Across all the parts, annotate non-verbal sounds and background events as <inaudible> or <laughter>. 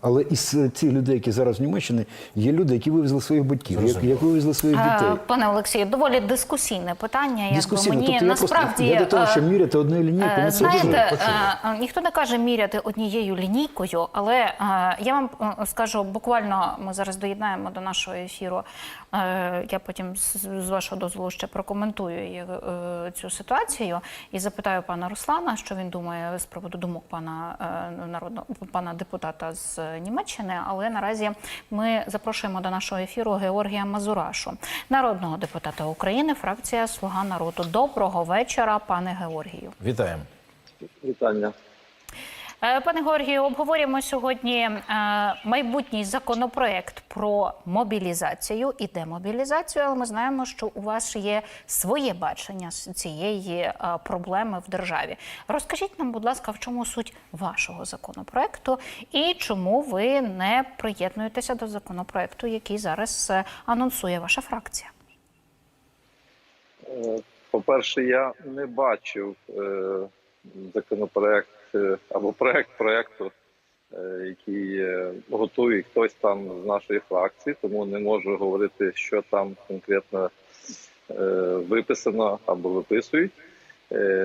Але із е, цих людей, які зараз в Німеччині, є люди, які вивезли своїх батьків, як, як вивезли своїх дітей. Пане Олексію, доволі дискусійне питання. Якби Дискусійно. мені Тобто я насправді просто я до того, е, що міряти одною лінійкою, Е, ну, це дуже Знаєте, е, е, ніхто не каже міряти однією лінійкою, але я вам скажу, буквально ми зараз доєднаємо до нашого ефіру. Я потім з вашого дозволу ще прокоментую цю ситуацію і запитаю пана Руслана, що він думає з приводу думок пана народного пана депутата з Німеччини. Але наразі ми запрошуємо до нашого ефіру Георгія Мазурашу, народного депутата України, фракція Слуга народу. Доброго вечора, пане Георгію. Вітаємо. Вітання. Е, Пане Георгію, обговорюємо сьогодні е, майбутній законопроект про мобілізацію і демобілізацію. Але ми знаємо, що у вас є своє бачення цієї е, проблеми в державі. Розкажіть нам, будь ласка, в чому суть вашого законопроекту і чому ви не приєднуєтеся до законопроекту, який зараз анонсує ваша фракція? Е, По-перше, я не бачив законопроект е, або проект проекту, е, який е, готує хтось там з нашої фракції, тому не можу говорити, що там конкретно виписано або виписують.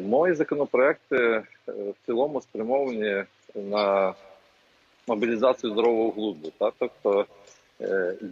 Мої законопроекти в цілому спрямовані на мобілізацію здорового глузду. Так? Тобто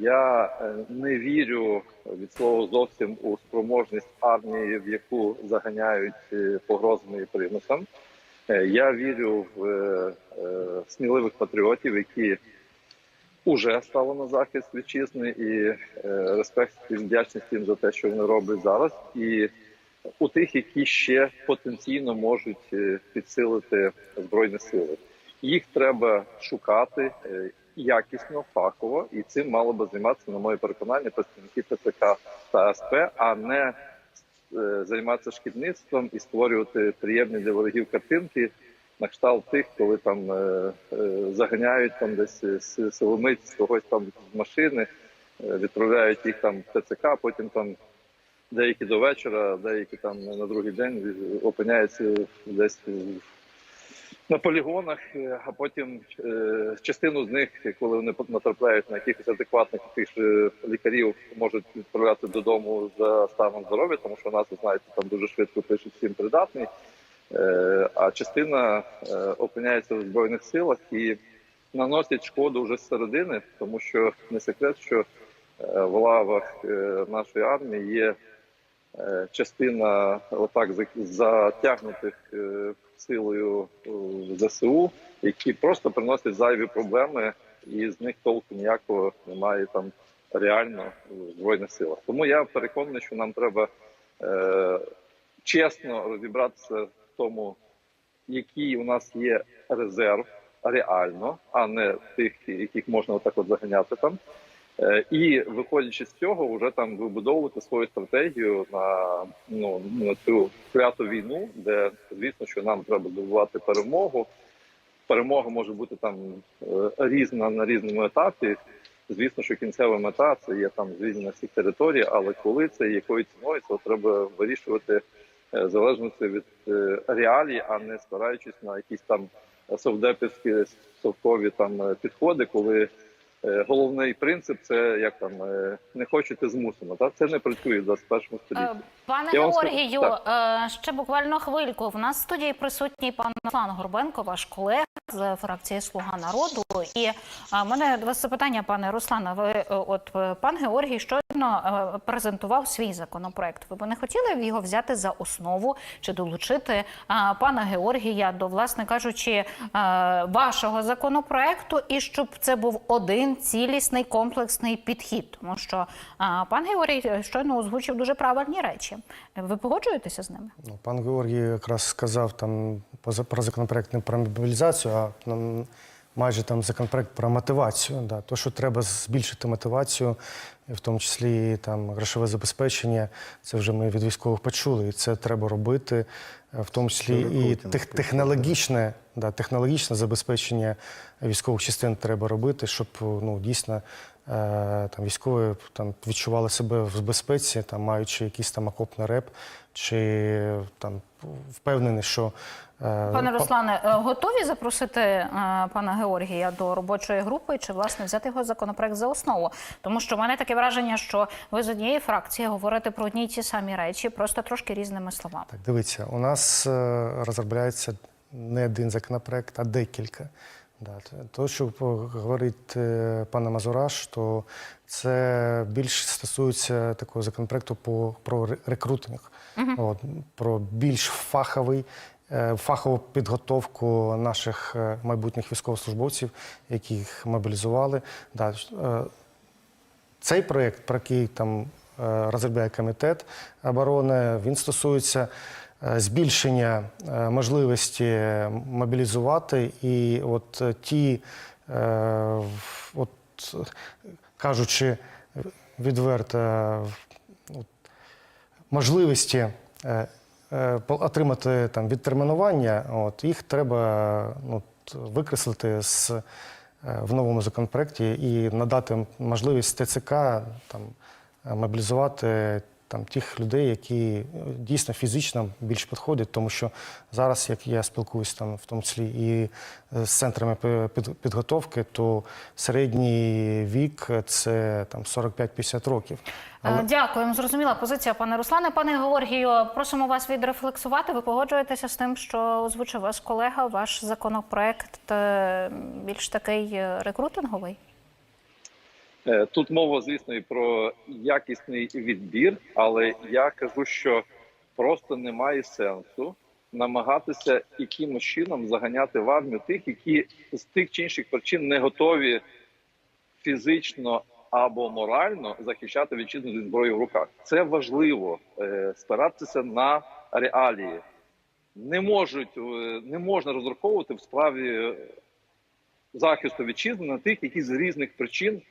я не вірю від слова зовсім у спроможність армії, в яку заганяють погрозами і примусом. Е, Я вірю в е, е, сміливих патріотів, які уже стали на захист вітчизни, і респект і вдячність їм за те, що вони роблять зараз. І у тих, які ще потенційно можуть підсилити збройні сили. Їх треба шукати якісно, фахово, і цим мало би займатися, на моє переконання, представники ТЦК та СП, а не займатися шкідництвом і створювати приємні для ворогів картинки на кшталт тих, коли там е, е, заганяють там десь силомиць когось там з машини, е, відправляють їх там в ТЦК, потім там деякі до вечора, деякі там на другий день опиняються десь на полігонах, е, а потім е, частину з них, коли вони натрапляють на якихось адекватних тих же лікарів, можуть відправляти додому за станом здоров'я, тому що нас, ви знаєте, там дуже швидко пишуть всім придатний. Е, а частина е, опиняється в збройних силах і наносять шкоду вже з середини, тому що не секрет, що е, в лавах е, нашої армії є е, частина отак затягнутих е, силою е, ЗСУ, які просто приносять зайві проблеми, і з них толку ніякого немає там реально в збройних силах. Тому я переконаний, що нам треба е, чесно розібратися в тому, який у нас є резерв реально, а не тих, яких можна отак от заганяти там. Е, І виходячи з цього, вже там вибудовувати свою стратегію на ну на цю кляту війну, де звісно, що нам треба здобувати перемогу. Перемога може бути там е, різна на різному етапі. Звісно, що кінцева мета це є там звільнення всіх територій, але коли це якою ціною, це треба вирішувати е, в залежності від реалій, а не спираючись на якісь там совдепівські совкові там підходи, коли головний принцип це як там е, не хочете змусимо. Та це не працює за першому столітті. Е, Пане Я вам Георгію, е, ще буквально хвильку. В нас в студії присутній пан Руслан Горбенко, ваш колега з фракції Слуга народу. І е, в мене до вас запитання, пане Руслане. Ви е, от е, пан Георгій щойно е, презентував свій законопроект. Ви б не хотіли його взяти за основу чи долучити е, пана Георгія до, власне кажучи, е, вашого законопроекту, і щоб це був один цілісний комплексний підхід, тому що пан Георгій щойно озвучив дуже правильні речі. Ви погоджуєтеся з ними? Ну, пан Георгій якраз сказав там про законопроект не про мобілізацію, а майже там законопроект про мотивацію. Да. То, що треба збільшити мотивацію, в тому числі там грошове забезпечення, це вже ми від військових почули, і це треба робити, е, в тому числі і тех, технологічне, да, технологічне забезпечення військових частин треба робити, щоб ну, дійсно там, військові там, відчували себе в безпеці, там, маючи якийсь там окопний реп, чи там, впевнений, що Е, Пане Руслане, е, готові запросити е, пана Георгія до робочої групи чи власне взяти його законопроект за основу? Тому що в мене таке враження, що ви з однієї фракції говорите про одні й ті самі речі, просто трошки різними словами. Так, дивіться, у нас е, розробляється не один законопроект, а декілька. Да, то, що говорить е, пане Мазураш, то це більш стосується такого законопроекту по, про ре- рекрутинг, от, про більш фаховий, е, фахову підготовку наших е, майбутніх військовослужбовців, яких мобілізували. Да, цей проєкт, про який там розробляє комітет оборони, він стосується збільшення е, можливості мобілізувати. І от е, ті, е, от, е, кажучи відверто, от, можливості е, е, отримати там відтермінування, от, їх треба ну, викреслити з, е, в новому законопроекті і надати можливість ТЦК там, е, мобілізувати там, тих людей, які е, дійсно фізично більш підходять, тому що зараз, як я спілкуюся там, в тому числі і е, з центрами підготовки, то середній вік це там 45-50 років. Е, Дякуємо. Зрозуміла позиція, пане Руслане. Пане Георгію, просимо вас відрефлексувати. Ви погоджуєтеся з тим, що озвучив ваш колега. Ваш законопроект більш такий рекрутинговий? Е, Тут мова, звісно, і про якісний відбір, але я кажу, що просто немає сенсу намагатися якимось чином заганяти в армію тих, які з тих чи інших причин не готові фізично або морально захищати вітчизну зі зброєю в руках. Це важливо е, спиратися на реалії. Не можуть е, не можна розраховувати в справі захисту вітчизни на тих, які з різних причин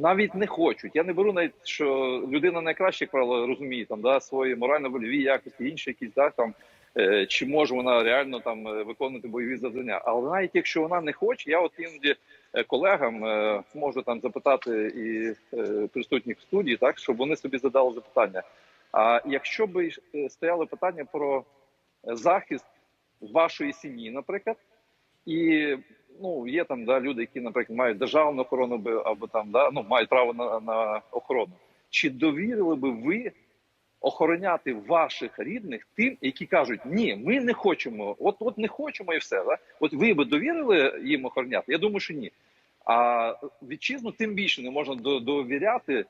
навіть не хочуть. Я не беру навіть, що людина найкраще, як правило, розуміє там да свої морально-вольові якості, інші якісь да там. е, Чи може вона реально там е, виконувати бойові завдання? Але навіть якщо вона не хоче, я от іноді е, колегам можу там запитати і присутніх в студії, так щоб вони собі задали запитання. А якщо е, стояло питання про захист вашої сім'ї, наприклад, і ну є там да, люди, які, наприклад, мають державну охорону або там да, ну мають право на, на охорону. Чи довірили би ви охороняти ваших рідних тим, які кажуть, ні, ми не хочемо, от от не хочемо і все. Да? От ви би довірили їм охороняти? Я думаю, що ні. А вітчизну тим більше не можна довіряти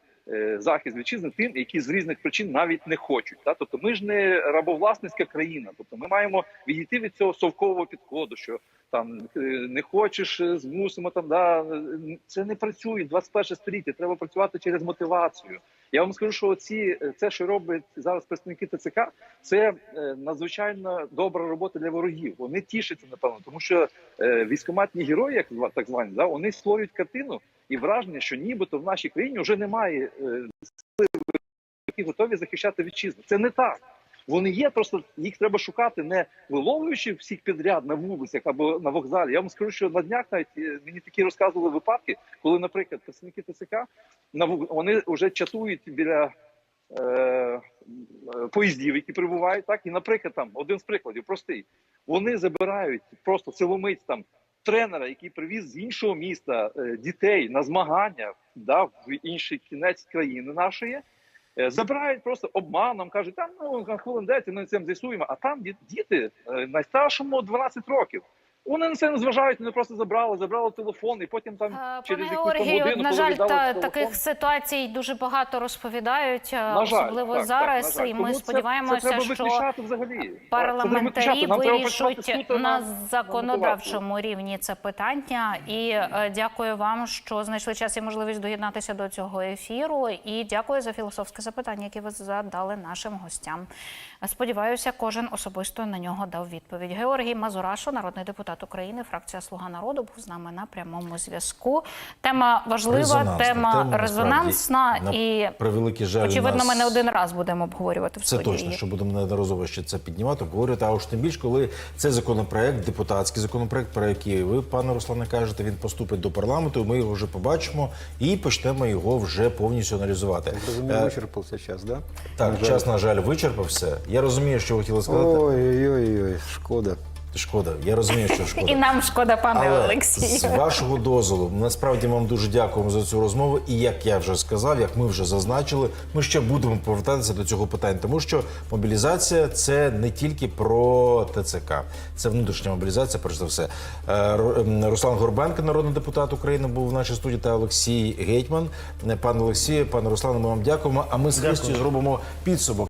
захист вітчизни тим, які з різних причин навіть не хочуть. Та? Тобто ми ж не рабовласницька країна. Тобто ми маємо відійти від цього совкового підходу, що там е, не хочеш, е, змусимо там. Да, е, це не працює. 21 століття. Треба працювати через мотивацію. Я вам скажу, що ці це, що роблять зараз представники ТЦК, це е, надзвичайно добра робота для ворогів. Вони тішаться, напевно, тому що е, військоматні герої, як так звані, да, вони створюють картину і враження, що нібито в нашій країні вже немає е, сили, які готові захищати вітчизну. Це не так. Вони є, просто їх треба шукати, не виловлюючи всіх підряд на вулицях або на вокзалі. Я вам скажу, що на днях навіть е, мені такі розказували випадки, коли, наприклад, представники ТЦК на вони вже чатують біля е, е, поїздів, які прибувають, так і, наприклад, там один з прикладів простий. Вони забирають просто силомиць там тренера, який привіз з іншого міста дітей на змагання да, в інший кінець країни нашої. Е, Забирають просто обманом, кажуть, там ну хвилин 10 ми цим з'ясуємо. А там ді- діти е, найстаршому 12 років. Вони на це не зважають, вони просто забрали, забрали телефон, і потім там Е, через Пане якусь Георгію, годину, на жаль, та, таких ситуацій дуже багато розповідають, е, На жаль, особливо так, зараз. так, на жаль. І ми Тому це- сподіваємося, це треба що взагалі. Це парламентарі працювати на законодавчому рівні це питання. І е, дякую вам, що знайшли час і можливість доєднатися до цього ефіру. І дякую за філософське запитання, яке ви задали нашим гостям. Сподіваюся, кожен особисто на нього дав відповідь. Георгій Мазурашо, народний депутат України, фракція Слуга народу, був з нами на прямому зв'язку. Тема важлива, Резонансна тема, резонансна і превеликий жаль, очевидно, нас- ми не один раз будемо обговорювати в Це студії. точно, що будемо неодноразово ще це піднімати, обговорювати. А уж тим більше, коли це законопроект, депутатський законопроект, про який ви, пане Руслане, кажете, він поступить до парламенту. Ми його вже побачимо і почнемо його вже повністю аналізувати. Розумію, Е, вичерпався час, да? Так, час, на жаль, вичерпався. Я розумію, що ви хотіли сказати. Ой-ой-ой, шкода. Шкода, я розумію, що <laughs> шкода. І нам шкода, пане Але Олексію. з вашого дозволу, насправді вам дуже дякуємо за цю розмову. І як я вже сказав, як ми вже зазначили, ми ще будемо повертатися до цього питання, тому що мобілізація це не тільки про ТЦК, це внутрішня мобілізація, перш за все. Е, Ру- Руслан Горбенко, народний депутат України, був в нашій студії, та Олексій Гетьман. Пане Олексію, пане Руслане, ми вам дякуємо. А ми з Христю зробимо підсумок.